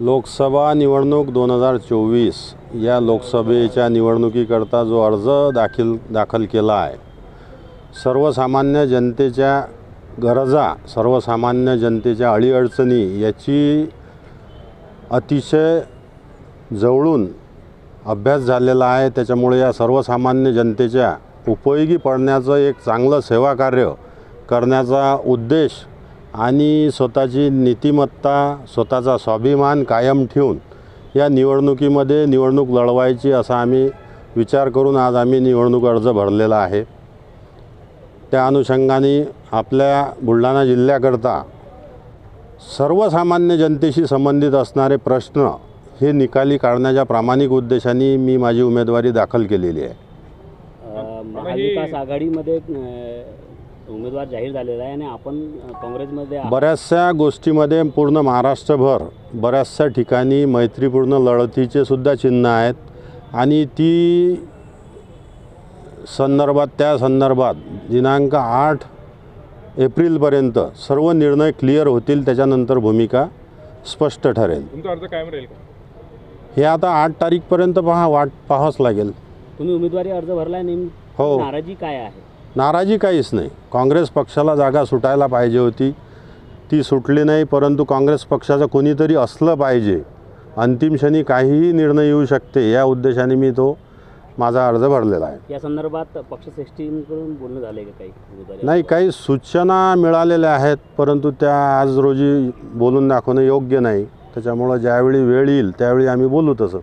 लोकसभा निवडणूक दोन हजार चोवीस. या लोकसभेच्या निवडणुकीकरता जो अर्ज दाखील दाखल केला आहे सर्वसामान्य जनतेच्या गरजा सर्वसामान्य जनतेच्या अडीअडचणी याची अतिशय जवळून अभ्यास झालेला आहे. त्याच्यामुळे या सर्वसामान्य जनतेच्या उपयोगी पडण्याचं एक चांगलं सेवाकार्य करण्याचा उद्देश आणि स्वतःची नीतिमत्ता स्वतःचा स्वाभिमान कायम ठेवून या निवडणुकीमध्ये निवडणूक लढवायची असा आम्ही विचार करून आज आम्ही निवडणूक अर्ज भरलेला आहे. त्या अनुषंगाने आपल्या बुलढाणा जिल्ह्याकरता सर्वसामान्य जनतेशी संबंधित असणारे प्रश्न हे निकाली काढण्याच्या प्रामाणिक उद्देशाने मी माझी उमेदवारी दाखल केलेली आहे. महाविकास आघाडीमध्ये उमेदवार जाहीर झालेला आहे आणि आपण काँग्रेसमध्ये. बऱ्याचशा गोष्टीमध्ये पूर्ण महाराष्ट्रभर बऱ्याचशा ठिकाणी मैत्रीपूर्ण लढतीचे सुद्धा चिन्ह आहेत आणि ती संदर्भात त्या संदर्भात दिनांक आठ एप्रिलपर्यंत सर्व निर्णय क्लिअर होतील त्याच्यानंतर भूमिका स्पष्ट ठरेल तुमचा अर्ज कायम राहील का हे आता आठ तारीखपर्यंत पहा वाट पाहावंच लागेल तुम्ही उमेदवारी अर्ज भरलाय नेम हो. नाराजी काय आहे नाराजी काहीच नाही. काँग्रेस पक्षाला जागा सुटायला पाहिजे होती. ती सुटली नाही परंतु काँग्रेस पक्षाचं कोणीतरी असलं पाहिजे. अंतिम क्षणी काहीही निर्णय येऊ शकते या उद्देशाने मी तो माझा अर्ज भरलेला आहे. या संदर्भात पक्षश्रेष्ठींकडून बोलणं झालंय का काही नाही काही सूचना मिळालेल्या आहेत परंतु त्या आज रोजी बोलून दाखवणं योग्य नाही. त्याच्यामुळं ज्यावेळी वेळ येईल त्यावेळी आम्ही बोलू तसं.